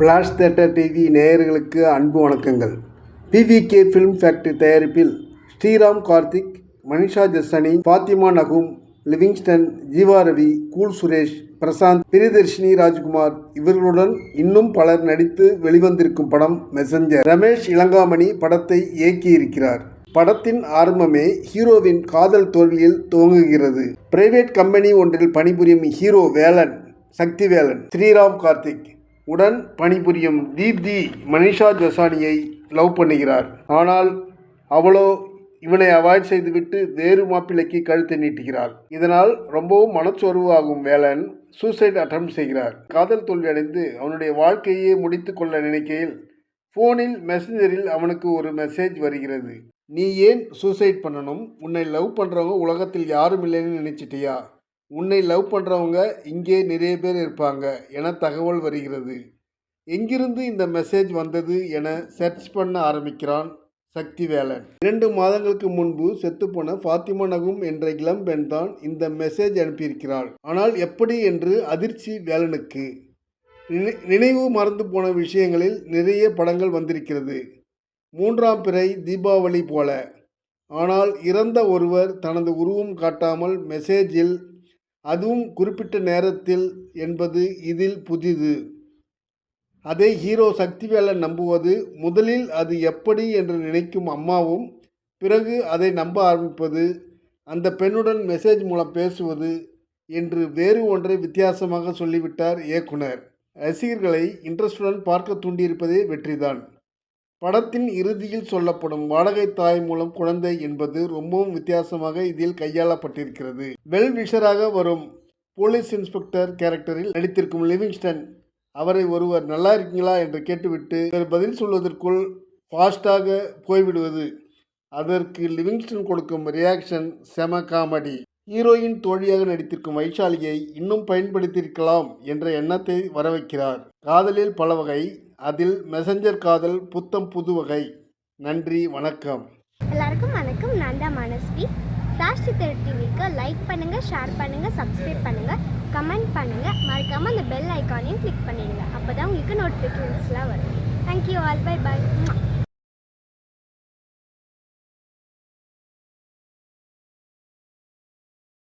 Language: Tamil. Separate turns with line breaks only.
ஃப்ளாஷ் தேட்டர் டிவி நேயர்களுக்கு அன்பு வணக்கங்கள். பிவிகே ஃபிலிம் ஃபேக்டரி தயாரிப்பில் ஸ்ரீராம் கார்த்திக் மனிஷா ஜெஸ்ஸனி ஃபாத்திமா நகும் லிவிங்ஸ்டன் ஜீவா ரவி கூல் சுரேஷ் பிரசாந்த் பிரியதர்ஷினி ராஜ்குமார் இவர்களுடன் இன்னும் பலர் நடித்து வெளிவந்திருக்கும் படம் மெசஞ்சர் ரமேஷ் இளங்காமணி படத்தை இயக்கியிருக்கிறார். படத்தின் ஆரம்பமே ஹீரோவின் காதல் தோல்வியில் துவங்குகிறது. பிரைவேட் கம்பெனி ஒன்றில் பணிபுரியும் ஹீரோ வேலன் சக்திவேலன் ஸ்ரீராம் கார்த்திக் உடன் பணிபுரியும் தீப்தி மனிஷா ஜசானியை லவ் பண்ணுகிறார். ஆனால் அவளோ இவனை அவாய்ட் செய்துவிட்டு வேறு மாப்பிள்ளைக்கு கழுத்தை நீட்டுகிறாள். இதனால் ரொம்பவும் மனச்சோர்வாகும் வேலன் சூசைட் அட்டம் செய்கிறார். காதல் தோல்வியடைந்து அவனுடைய வாழ்க்கையே முடித்து கொள்ள நினைக்கையில் ஃபோனில் மெசஞ்சரில் அவனுக்கு ஒரு மெசேஜ் வருகிறது. நீ ஏன் சூசைட் பண்ணணும்? உன்னை லவ் பண்ணுறவங்க உலகத்தில் யாரும் இல்லைன்னு நினச்சிட்டியா? உன்னை லவ் பண்ணுறவங்க இங்கே நிறைய பேர் இருப்பாங்க என தகவல் வருகிறது. எங்கிருந்து இந்த மெசேஜ் வந்தது என சர்ச் பண்ண ஆரம்பிக்கிறான் சக்திவேலன். இரண்டு மாதங்களுக்கு முன்பு செத்துப்போன ஃபாத்திமா நகும் என்ற இளம்பெண் தான் இந்த மெசேஜ் அனுப்பியிருக்கிறாள். ஆனால் எப்படி என்று அதிர்ச்சி வேலனுக்கு. நினை- நினைவு மறந்து போன விஷயங்களில் நிறைய படங்கள் வந்திருக்கிறது. மூன்றாம் பிறை தீபாவளி போல. ஆனால் இறந்த ஒருவர் தனது உருவம் காட்டாமல் மெசேஜில் அதுவும் குறிப்பிட்ட நேரத்தில் என்பது இதில் புதிது. அதை ஹீரோ சக்திவேலன் நம்புவது முதலில் அது எப்படி என்று நினைக்கும் அம்மாவும் பிறகு அதை நம்ப ஆரம்பிப்பது அந்த பெண்ணுடன் மெசேஜ் மூலம் பேசுவது என்று வேறு ஒன்றை வித்தியாசமாக சொல்லிவிட்டார் இயக்குனர். ரசிகர்களை இன்ட்ரெஸ்டுடன் பார்க்க தூண்டியிருப்பதே வெற்றிதான். படத்தின் இறுதியில் சொல்லப்படும் வாடகை தாய் மூலம் குழந்தை என்பது ரொம்பவும் வித்தியாசமாக இதில் கையாளப்பட்டிருக்கிறது. வெல் விஷராக வரும் போலீஸ் இன்ஸ்பெக்டர் கேரக்டரில் நடித்திருக்கும் லிவிங்ஸ்டன் அவரை ஒருவர் நல்லா இருக்கீங்களா? என்று கேட்டுவிட்டு பதில் சொல்வதற்குள் ஃபாஸ்டாக போய்விடுவது. அதற்கு லிவிங்ஸ்டன் கொடுக்கும் ரியாக்ஷன் செம காமெடி. ஹீரோயின் தோழியாக நடித்திருக்கும் வைஷாலியை இன்னும் பயன்படுத்தியிருக்கலாம் என்ற எண்ணத்தை வரவைக்கிறார். காதலில் பல வகை அதில் மெசஞ்சர் காதல் புத்தம் புது வகை. நன்றி வணக்கம்.
எல்லாருக்கும் வணக்கம். நான் தான் மனஸ்வி. ஃப்ளாஷ் சித்தர் டிவிக்கு லைக் பண்ணுங்கள் ஷேர் பண்ணுங்கள் சப்ஸ்கிரைப் பண்ணுங்கள் கமெண்ட் பண்ணுங்கள் மறக்காமல் அந்த பெல் ஐக்கானையும் கிளிக் பண்ணிடுங்க. அப்போ தான் உங்களுக்கு நோட்டிஃபிகேஷன்ஸ்லாம் வரும். Thank you all by by